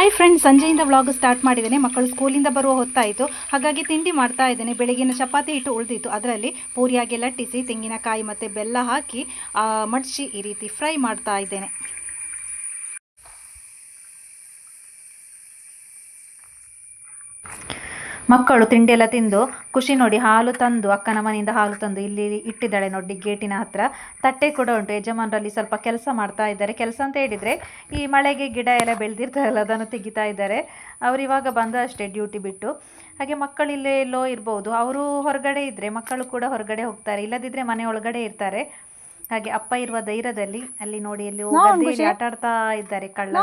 Hi friends ಸಂಜೆಯಿಂದ vlog start ಮಾಡಿದ್ದೇನೆ. ಮಕ್ಕಳು ಸ್ಕೂಲಿಂದ ಬರುವ ಹೊತ್ತಾಯಿತು ಹಾಗಾಗಿ ತಿಂಡಿ ಮಾಡ್ತಾ ಇದ್ದೇನೆ. ಬೆಳಗಿನ ಚಪಾತಿ ಹಿಟ್ಟು ಉಳಿದಿತ್ತು. ಅದರಲ್ಲಿ ಪೂರಿಯಾಗಿ ಲಟ್ಟಿಸಿ, ತೆಂಗಿನಕಾಯಿ ಮತ್ತು ಬೆಲ್ಲ ಹಾಕಿ ಮಡಚಿ ಮಡ್ಚಿ ಈ ರೀತಿ ಫ್ರೈ ಮಾಡ್ತಾ ಇದ್ದೇನೆ. ಮಕ್ಕಳು ತಿಂಡಿ ಎಲ್ಲ ತಿಂದು ಖುಷಿ ನೋಡಿ ಹಾಲು ತಂದು ಅಕ್ಕನ ಮನೆಯಿಂದ ಹಾಲು ತಂದು ಇಲ್ಲಿ ಇಟ್ಟಿದ್ದಾಳೆ ನೋಡಿ ಗೇಟಿನ ಹತ್ರ. ತಟ್ಟೆ ಕೂಡ ಉಂಟು. ಯಜಮಾನರಲ್ಲಿ ಸ್ವಲ್ಪ ಕೆಲಸ ಮಾಡ್ತಾ ಇದ್ದಾರೆ. ಕೆಲಸ ಅಂತ ಹೇಳಿದರೆ ಈ ಮಳೆಗೆ ಗಿಡ ಎಲ್ಲ ಬೆಳೆದಿರ್ತಾರಲ್ಲ ಅದನ್ನು ತೆಗಿತಾ ಇದ್ದಾರೆ. ಅವರು ಇವಾಗ ಬಂದ ಅಷ್ಟೇ ಡ್ಯೂಟಿ ಬಿಟ್ಟು. ಹಾಗೆ ಮಕ್ಕಳು ಇಲ್ಲೇ ಎಲ್ಲೋ ಇರ್ಬೋದು. ಅವರು ಹೊರಗಡೆ ಇದ್ದರೆ ಮಕ್ಕಳು ಕೂಡ ಹೊರಗಡೆ ಹೋಗ್ತಾರೆ. ಇಲ್ಲದಿದ್ದರೆ ಮನೆ ಒಳಗಡೆ ಇರ್ತಾರೆ. ಹಾಗೆ ಅಪ್ಪ ಇರುವ ಧೈರ್ಯದಲ್ಲಿ ಅಲ್ಲಿ ನೋಡಿ ಅಲ್ಲಿ ಹೋಗಿ ಆಟ ಆಡ್ತಾ ಇದ್ದಾರೆ ಕಳ್ಳ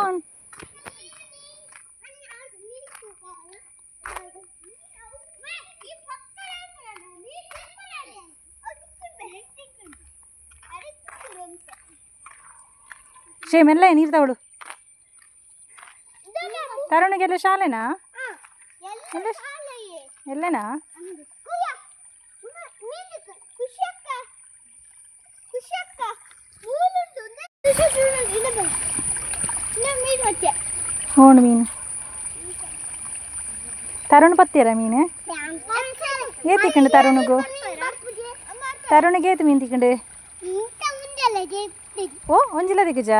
ಶೇ ಮೆಲ್ಲ ನೀರು ತಗೊಳು ತರುಣಿಗೆಲ್ಲ ಶಾಲೆನಾ ಎಲ್ಲ ಎಲ್ಲನಾ ಹೋಣು ಮೀನು ತರುಣ್ ಪತ್ತಿರ ಮೀನು ಏತ್ ತಿಕ್ಕಂಡು ತರುಣಿಗೂ ತರುಣಿಗೆ ಏತ್ ಮೀನು ತಿಕ್ಕಂಡು ಓ ಒಂಜಿಲ ದಿಗ್ಗಜ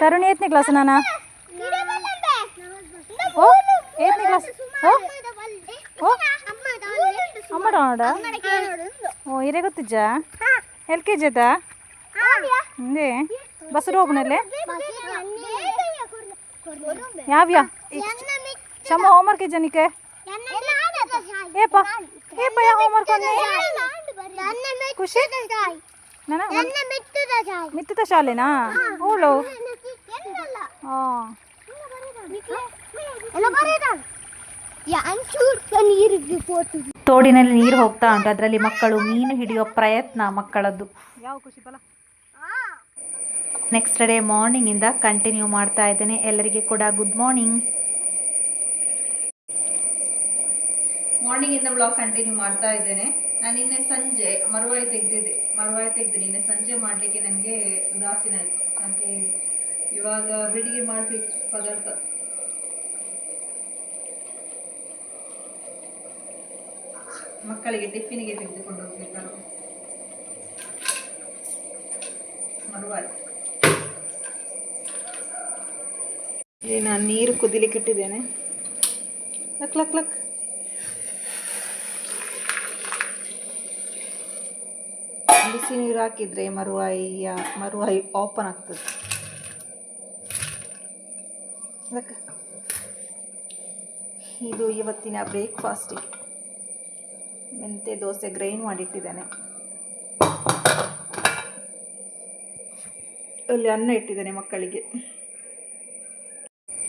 ತರುಣ್ ಏತ್ನೇ ಕ್ಲಾಸ್ ನಾನಾ ಓ ಏತ್ನೇ ಕ್ಲಾಸ್ ಓ ಓ ಅಮ್ಮ ನೋಡ ಓ ಇರೇ ಗೊತ್ತಿಜ್ಜ ಎಲ್ ಕೆ ಜಿ ಅದ ಹಿಂದೆ ಬಸ್ರು ಹೋಗ್ನಲ್ಲೇ ಯಾವ್ಯಾ ಚಮ್ಮ ಹೋಮ್ವರ್ಕ್ ಇಜ್ಜನಿಕೆ ಏಪ ಏಪ ಯಾ ಹೋಮ್ವರ್ಕ್ ಒಂದೇ ನನ್ನ ಮಿತ್ತದ ಶಾಲೆನಾ? ಅವಳು ತೋಡಿನಲ್ಲಿ ನೀರು ಹೋಗ್ತಾ ಉಂಟು. ಅದರಲ್ಲಿ ಮಕ್ಕಳು ಮೀನು ಹಿಡಿಯೋ ಪ್ರಯತ್ನ ಮಕ್ಕಳದ್ದು. ಯಾವ ಖುಷಿ ಬಲ ನೆಕ್ಸ್ಟ್ ಡೇ ಮಾರ್ನಿಂಗಿಂದ ಕಂಟಿನ್ಯೂ ಮಾಡ್ತಾ ಇದ್ದೇನೆ. ಎಲ್ಲರಿಗೆ ಕೂಡ ಗುಡ್ ಮಾರ್ನಿಂಗ್ ಮಾರ್ನಿಂಗಿಂದ ಬ್ಲಾಗ್ ಕಂಟಿನ್ಯೂ ಮಾಡ್ತಾ ಇದ್ದೇನೆ. ನಾನು ನಿನ್ನೆ ಸಂಜೆ ಮರುವಾಯಿ ತೆಗೆದಿದ್ದೆ. ಮರುವಾಯಿ ತೆಗೆದು ನಿನ್ನೆ ಸಂಜೆ ಮಾಡಲಿಕ್ಕೆ ನನಗೆ ಉದಾಸೀನ ಆಯಿತು ನನಗೆ ಇವಾಗ ಬೆಳಿಗ್ಗೆ ಮಾಡಬೇಕು ಪದಾರ್ಥ. ಮಕ್ಕಳಿಗೆ ಟಿಫಿನಿಗೆ ತೆಗೆದುಕೊಂಡು ಹೋಗ್ಬೇಕಾದ್ರು. ಮರುವಾಯಿ ಇಲ್ಲಿ ನಾನು ನೀರು ಕುದಿಲಿಕ್ಕೆ ಇಟ್ಟಿದ್ದೇನೆ. Luck luck luck. ಬಿಸಿ ನೀರು ಹಾಕಿದರೆ ಮರುವಾಯಿಯ ಮರುವಾಯಿ ಓಪನ್ ಆಗ್ತದೆ. ಅದಕ್ಕೆ ಇದು ಇವತ್ತಿನ ಬ್ರೇಕ್ಫಾಸ್ಟಿಗೆ ಮೆಂತೆ ದೋಸೆ ಗ್ರೈಂಡ್ ಮಾಡಿಟ್ಟಿದ್ದೇನೆ. ಅಲ್ಲಿ ಅನ್ನ ಇಟ್ಟಿದ್ದೇನೆ ಮಕ್ಕಳಿಗೆ.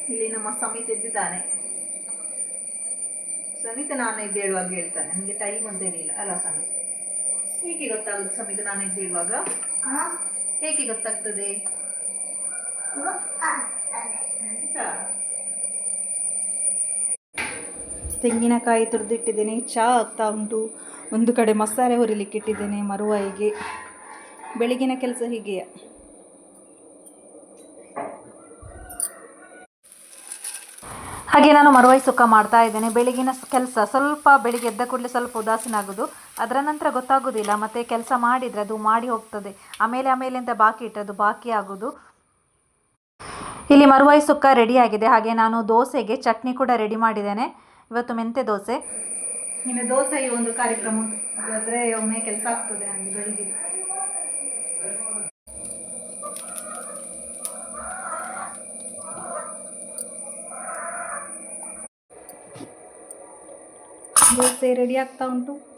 ಇಲ್ಲಿ ನಮ್ಮ ಸಮಿತ್ ಇದ್ದಿದ್ದಾನೆ ಸಮಿತ ನಾನು ಇದ್ದೇಳುವಾಗ ಹೇಳ್ತಾನೆ. ನನಗೆ ಟೈಮ್ ಅಂತೇನಿಲ್ಲ ಅಲ್ಲ ಸಮಿತ್? ಹೇಗೆ ಗೊತ್ತಾಗುತ್ತೆ ಸಮಿತ ನಾನು ಹೇಳುವಾಗ ಹೇಗೆ ಗೊತ್ತಾಗ್ತದೆ? ತೆಂಗಿನಕಾಯಿ ತುರಿದಿಟ್ಟಿದ್ದೇನೆ ಚಹಾ ಆಗ್ತಾ ಉಂಟು. ಒಂದು ಕಡೆ ಮಸಾಲೆ ಹುರಿಲಿಕ್ಕೆ ಇಟ್ಟಿದ್ದೇನೆ ಮರುವಾಯಿಗೆ. ಬೆಳಗಿನ ಕೆಲಸ ಹೀಗೆಯೇ. ಹಾಗೆ ನಾನು ಮರುವಾಯಿ ಸುಖ ಮಾಡ್ತಾ ಇದ್ದೇನೆ. ಬೆಳಗಿನ ಕೆಲಸ ಸ್ವಲ್ಪ ಬೆಳಿಗ್ಗೆ ಎದ್ದ ಕೂಡಲೇ ಸ್ವಲ್ಪ ಉದಾಸೀನ ಆಗೋದು. ಅದರ ನಂತರ ಗೊತ್ತಾಗೋದಿಲ್ಲ. ಮತ್ತು ಕೆಲಸ ಮಾಡಿದರೆ ಅದು ಮಾಡಿ ಹೋಗ್ತದೆ. ಆಮೇಲೆ ಆಮೇಲೆ ಅಂತ ಬಾಕಿ ಇಟ್ಟದ್ದು ಬಾಕಿ ಆಗೋದು. ಇಲ್ಲಿ ಮರುವಾಯಿ ಸುಕ್ಕ ರೆಡಿ ಆಗಿದೆ. ಹಾಗೆ ನಾನು ದೋಸೆಗೆ ಚಟ್ನಿ ಕೂಡ ರೆಡಿ ಮಾಡಿದ್ದೇನೆ. ಇವತ್ತು ಮೆಂತೆ ದೋಸೆ. ಇನ್ನು ದೋಸೆ ಈ ಒಂದು ಕಾರ್ಯಕ್ರಮ ಆದರೆ ಒಮ್ಮೆ ಕೆಲಸ ಆಗ್ತದೆ ನನಗೆ ಬೆಳಿಗ್ಗೆ. ದೋಸೆ ರೆಡಿ ಆಗ್ತಾ ಉಂಟು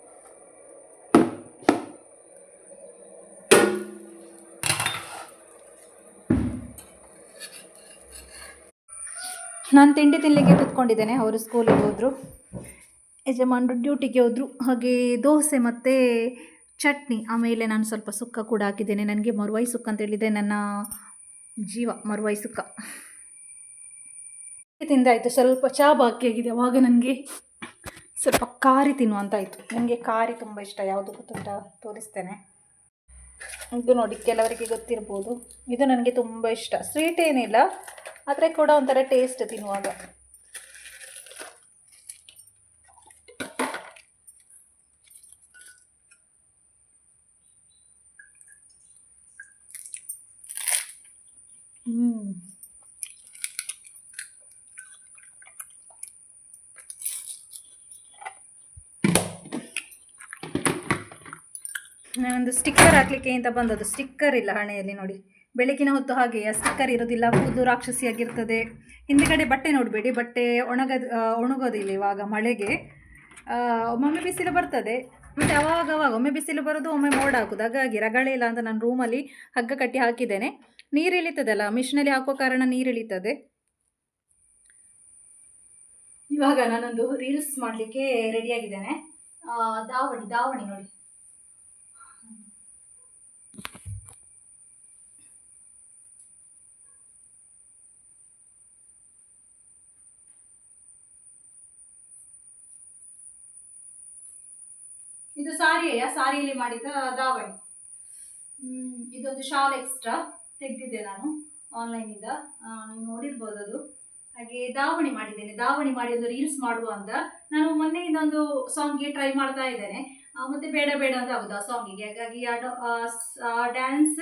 ನಾನು ತಿಂಡಿ ತಿನ್ನಲಿಕ್ಕೆ ಕೂತ್ಕೊಂಡಿದ್ದೇನೆ. ಅವರು ಸ್ಕೂಲಿಗೆ ಹೋದರು. ಯಜಮಾನರು ಡ್ಯೂಟಿಗೆ ಹೋದರು. ಹಾಗೆ ದೋಸೆ ಮತ್ತು ಚಟ್ನಿ. ಆಮೇಲೆ ನಾನು ಸ್ವಲ್ಪ ಸುಕ್ಕ ಕೂಡ ಹಾಕಿದ್ದೇನೆ. ನನಗೆ ಮರುವಾಯಿ ಸುಕ್ಕ ಅಂತ ಹೇಳಿದೆ ನನ್ನ ಜೀವ ಮರುವಾಯಿ ಸುಕ್ಕ. ತಿಂದಾಯಿತು. ಸ್ವಲ್ಪ ಚಾ ಬಾಕಿ ಆಗಿದೆ. ಅವಾಗ ನನಗೆ ಸ್ವಲ್ಪ ಖಾರಿ ಇತ್ತು. ನನಗೆ ಖಾರಿ ತುಂಬ ಇಷ್ಟ, ಯಾವುದು ಗೊತ್ತುಂಟ? ತೋರಿಸ್ತೇನೆ. ಇದು ನೋಡಿ, ಕೆಲವರಿಗೆ ಗೊತ್ತಿರ್ಬೋದು. ಇದು ನನಗೆ ತುಂಬ ಇಷ್ಟ. ಸ್ವೀಟ್ ಏನಿಲ್ಲ, ಆದರೆ ಕೂಡ ಒಂಥರ ಟೇಸ್ಟ್ ತಿನ್ನುವಾಗ. ನಾನೊಂದು ಸ್ಟಿಕ್ಕರ್ ಹಾಕ್ಲಿಕ್ಕೆ ಅಂತ ಬಂದದ್ದು. ಸ್ಟಿಕ್ಕರ್ ಇಲ್ಲ ಹಣೆಯಲ್ಲಿ ನೋಡಿ. ಬೆಳಗಿನ ಹೊತ್ತು ಹಾಗೆ ಸ್ಟಿಕ್ಕರ್ ಇರೋದಿಲ್ಲ. ಕೂದು ರಾಕ್ಷಸಿಯಾಗಿರ್ತದೆ. ಹಿಂದ್ಗಡೆ ಬಟ್ಟೆ ನೋಡಬೇಡಿ. ಬಟ್ಟೆ ಒಣಗದ ಒಣಗೋದಿಲ್ಲ ಇವಾಗ ಮಳೆಗೆ. ಆ, ಒಮ್ಮೊಮ್ಮೆ ಬಿಸಿಲು ಬರ್ತದೆ. ಮತ್ತು ಅವಾಗ ಅವಾಗ ಒಮ್ಮೆ ಬಿಸಿಲು ಬರೋದು ಒಮ್ಮೆ ಮೋಡ ಹಾಕೋದು. ಹಾಗಾಗಿ ರಗಳೆ ಇಲ್ಲ ಅಂತ ನಾನು ರೂಮಲ್ಲಿ ಹಗ್ಗ ಕಟ್ಟಿ ಹಾಕಿದ್ದೇನೆ. ನೀರು ಇಳಿತದಲ್ಲ ಮಿಷಿನಲ್ಲಿ ಹಾಕೋ ಕಾರಣ ನೀರು ಇಳಿತದೆ. ಇವಾಗ ನಾನೊಂದು ರೀಲ್ಸ್ ಮಾಡಲಿಕ್ಕೆ ರೆಡಿಯಾಗಿದ್ದೇನೆ ದಾವಣಿ ದಾವಣಿ ನೋಡಿ. ಇದು ಸಾರಿಯೆಯ ಸಾರಿಯಲ್ಲಿ ಮಾಡಿದ ದಾವಣಿ. ಇದೊಂದು ಶಾಲ್ ಎಕ್ಸ್ಟ್ರಾ ತೆಗೆದಿದ್ದೆ ನಾನು ಆನ್ಲೈನಿಂದ ನೀವು ನೋಡಿರ್ಬೋದು ಅದು. ಹಾಗೆ ದಾವಣಿ ಮಾಡಿದ್ದೇನೆ. ದಾವಣಿ ಮಾಡಿ ಒಂದು ರೀಲ್ಸ್ ಮಾಡುವ ಅಂತ. ನಾನು ಮೊನ್ನೆ ಇನ್ನೊಂದು ಸಾಂಗ್ಗೆ ಟ್ರೈ ಮಾಡ್ತಾ ಇದ್ದೇನೆ. ಮತ್ತೆ ಬೇಡ ಬೇಡ ಅಂತ ಆಗುದು ಆ ಸಾಂಗಿಗೆ ಹಾಗಾಗಿ ಆ ಡ್ಯಾನ್ಸ್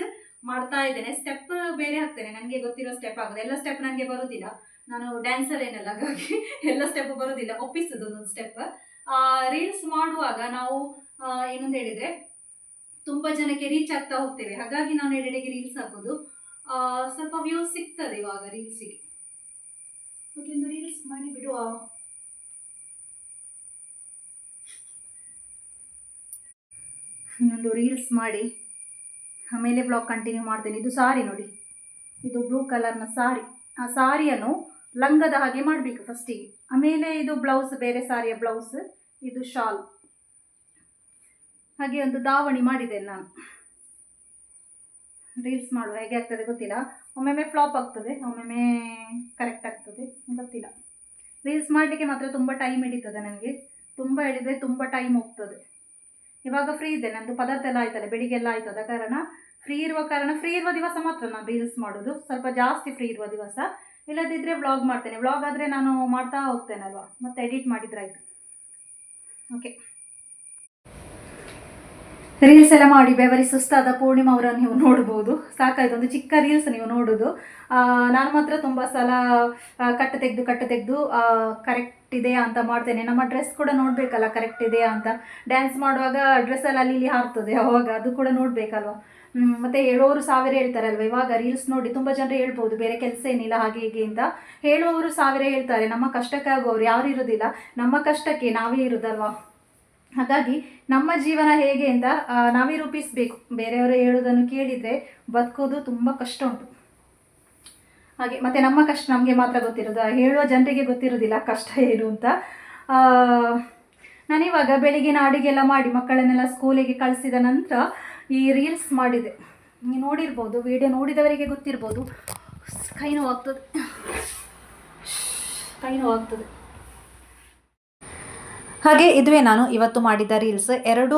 ಮಾಡ್ತಾ ಇದ್ದೇನೆ. ಸ್ಟೆಪ್ ಬೇರೆ ಹಾಕ್ತೇನೆ. ನನಗೆ ಗೊತ್ತಿರೋ ಸ್ಟೆಪ್ ಆಗೋದು. ಎಲ್ಲ ಸ್ಟೆಪ್ ನನಗೆ ಬರುವುದಿಲ್ಲ ನಾನು ಡ್ಯಾನ್ಸರ್ ಏನಲ್ಲ, ಹಾಗಾಗಿ ಎಲ್ಲ ಸ್ಟೆಪ್ ಬರೋದಿಲ್ಲ. ಒಪ್ಪಿಸುದು ಒಂದೊಂದು ಸ್ಟೆಪ್ ರೀಲ್ಸ್ ಮಾಡುವಾಗ ನಾವು ಏನಂತ ಹೇಳಿದ್ರೆ ತುಂಬ ಜನಕ್ಕೆ ರೀಚ್ ಆಗ್ತಾ ಹೋಗ್ತೇವೆ. ಹಾಗಾಗಿ ನಾನು ಎಡೆಗೆ ರೀಲ್ಸ್ ಹಾಕೋದು. ಸ್ವಲ್ಪ ವ್ಯೂಸ್ ಸಿಗ್ತದೆ ಇವಾಗ ರೀಲ್ಸಿಗೆ ಓಕೆ ಒಂದು ರೀಲ್ಸ್ ಮಾಡಿ ಬಿಡುವ? ಇನ್ನೊಂದು ರೀಲ್ಸ್ ಮಾಡಿ. ಆಮೇಲೆ ಬ್ಲಾಗ್ ಕಂಟಿನ್ಯೂ ಮಾಡ್ತೇನೆ. ಇದು ಸಾರಿ ನೋಡಿ. ಇದು ಬ್ಲೂ ಕಲರ್ನ ಸಾರಿ ಆ ಸಾರಿಯನ್ನು ಲಂಗದ ಹಾಗೆ ಮಾಡಬೇಕು ಫಸ್ಟಿಗೆ ಆಮೇಲೆ ಇದು ಬ್ಲೌಸ್ ಬೇರೆ ಸಾರಿಯ ಬ್ಲೌಸ್ ಇದು ಶಾಲ್ ಹಾಗೆ ಒಂದು ದಾವಣಿ ಮಾಡಿದ್ದೇನೆ ನಾನು. ರೀಲ್ಸ್ ಮಾಡುವ, ಹೇಗೆ ಆಗ್ತದೆ ಗೊತ್ತಿಲ್ಲ. ಒಮ್ಮೊಮ್ಮೆ ಫ್ಲಾಪ್ ಆಗ್ತದೆ, ಒಮ್ಮೊಮ್ಮೆ ಕರೆಕ್ಟ್ ಆಗ್ತದೆ, ಗೊತ್ತಿಲ್ಲ. ರೀಲ್ಸ್ ಮಾಡಲಿಕ್ಕೆ ಮಾತ್ರ ತುಂಬ ಟೈಮ್ ಹಿಡಿತದೆ ನನಗೆ ತುಂಬ ಹೇಳಿದರೆ ತುಂಬ ಟೈಮ್ ಹೋಗ್ತದೆ. ಇವಾಗ ಫ್ರೀ ಇದೆ ನಂದು ಪದಾರ್ಥ ಎಲ್ಲ ಆಯ್ತಲ್ಲ, ಬೆಳಿಗ್ಗೆ ಎಲ್ಲ ಆಯ್ತದ ಕಾರಣ ಫ್ರೀ ಇರುವ ಕಾರಣ ಫ್ರೀ ಇರುವ ದಿವಸ ಮಾತ್ರ ನಾನು ರೀಲ್ಸ್ ಮಾಡೋದು. ಸ್ವಲ್ಪ ಜಾಸ್ತಿ ಫ್ರೀ ಇರುವ ದಿವಸ. ಇಲ್ಲದಿದ್ದರೆ ವ್ಲಾಗ್ ಮಾಡ್ತೇನೆ. ವ್ಲಾಗ್ ಆದರೆ ನಾನು ಮಾಡ್ತಾ ಹೋಗ್ತೇನಲ್ವಾ? ಮತ್ತೆ ಎಡಿಟ್ ಮಾಡಿದ್ರಾಯ್ತು ಓಕೆ ರೀಲ್ಸ್ ಎಲ್ಲ ಮಾಡಿ ಬೆವರಿ ಸುಸ್ತಾದ ಪೂರ್ಣಿಮಾ ಅವರನ್ನು ನೀವು ನೋಡ್ಬೋದು. ಸಾಕಾಯ್ತು ಒಂದು ಚಿಕ್ಕ ರೀಲ್ಸ್ ನೀವು ನೋಡೋದು. ನಾನು ಮಾತ್ರ ತುಂಬ ಸಲ ಕಟ್ಟ ತೆಗೆದು ಕಟ್ಟ ತೆಗೆದು ಕರೆಕ್ಟ್ ಇದೆಯಾ ಅಂತ ಮಾಡ್ತೇನೆ. ನಮ್ಮ ಡ್ರೆಸ್ ಕೂಡ ನೋಡಬೇಕಲ್ಲ ಕರೆಕ್ಟ್ ಇದೆಯಾ ಅಂತ. ಡ್ಯಾನ್ಸ್ ಮಾಡುವಾಗ ಡ್ರೆಸ್ಸಲ್ಲಿ ಅಲ್ಲಿ ಇಲ್ಲಿ ಹಾರ್ತದೆ, ಅವಾಗ ಅದು ಕೂಡ ನೋಡಬೇಕಲ್ವ. ಮತ್ತು ಹೇಳೋರು ಸಾವಿರ ಹೇಳ್ತಾರಲ್ವ, ಇವಾಗ ರೀಲ್ಸ್ ನೋಡಿ ತುಂಬ ಜನರು ಹೇಳ್ಬೋದು, ಬೇರೆ ಕೆಲಸ ಏನಿಲ್ಲ, ಹಾಗೆ ಹೀಗೆ ಅಂತ. ಹೇಳುವವರು ಸಾವಿರ ಹೇಳ್ತಾರೆ, ನಮ್ಮ ಕಷ್ಟಕ್ಕೆ ಆಗುವವರು ಯಾರು ಇರೋದಿಲ್ಲ. ನಮ್ಮ ಕಷ್ಟಕ್ಕೆ ನಾವೇ ಇರೋದಲ್ವಾ? ಹಾಗಾಗಿ ನಮ್ಮ ಜೀವನ ಹೇಗೆ ಅಂತ ನಾವೇ ರೂಪಿಸಬೇಕು. ಬೇರೆಯವರು ಹೇಳೋದನ್ನು ಕೇಳಿದರೆ ಬದುಕೋದು ತುಂಬ ಕಷ್ಟ ಉಂಟು. ಹಾಗೆ, ಮತ್ತು ನಮ್ಮ ಕಷ್ಟ ನಮಗೆ ಮಾತ್ರ ಗೊತ್ತಿರೋದು ಹೇಳುವ ಜನರಿಗೆ ಗೊತ್ತಿರೋದಿಲ್ಲ ಕಷ್ಟ ಏನು ಅಂತ. ನಾನಿವಾಗ ಬೆಳಿಗ್ಗಿನ ಅಡುಗೆಲ್ಲ ಮಾಡಿ ಮಕ್ಕಳನ್ನೆಲ್ಲ ಸ್ಕೂಲಿಗೆ ಕಳಿಸಿದ ನಂತರ ಈ ರೀಲ್ಸ್ ಮಾಡಿದೆ. ನೀವು ನೋಡಿರ್ಬೋದು, ವಿಡಿಯೋ ನೋಡಿದವರಿಗೆ ಗೊತ್ತಿರ್ಬೋದು. ಕೈ ನೋವಾಗ್ತದೆ. ಕೈ ನೋವಾಗ್ತದೆ. ಹಾಗೆ ಇದುವೇ ನಾನು ಇವತ್ತು ಮಾಡಿದ ರೀಲ್ಸ್ ಎರಡು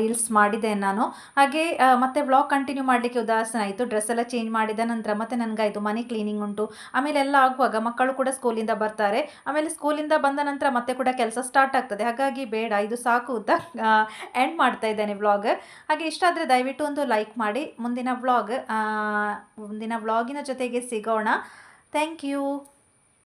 ರೀಲ್ಸ್ ಮಾಡಿದೆ ನಾನು. ಹಾಗೆ ಮತ್ತೆ ವ್ಲಾಗ್ ಕಂಟಿನ್ಯೂ ಮಾಡಲಿಕ್ಕೆ ಉದಾಹರಣೆ ಆಯಿತು. ಡ್ರೆಸ್ ಎಲ್ಲ ಚೇಂಜ್ ಮಾಡಿದ ನಂತರ ಮತ್ತೆ ನನಗಾಯಿತು ಮನೆ ಕ್ಲೀನಿಂಗ್ ಉಂಟು. ಆಮೇಲೆ ಎಲ್ಲ ಆಗುವಾಗ ಮಕ್ಕಳು ಕೂಡ ಸ್ಕೂಲಿಂದ ಬರ್ತಾರೆ. ಆಮೇಲೆ ಸ್ಕೂಲಿಂದ ಬಂದ ನಂತರ ಮತ್ತೆ ಕೂಡ ಕೆಲಸ ಸ್ಟಾರ್ಟ್ ಆಗ್ತದೆ. ಹಾಗಾಗಿ ಬೇಡ, ಇದು ಸಾಕು ಅಂತ ಎಂಡ್ ಮಾಡ್ತಾ ಇದ್ದೇನೆ ವ್ಲಾಗ್ ಹಾಗೆ ಇಷ್ಟ ಆದರೆ ದಯವಿಟ್ಟು ಒಂದು ಲೈಕ್ ಮಾಡಿ. ಮುಂದಿನ ವ್ಲಾಗ್ ಮುಂದಿನ ವ್ಲಾಗಿನ ಜೊತೆಗೆ ಸಿಗೋಣ. Thank you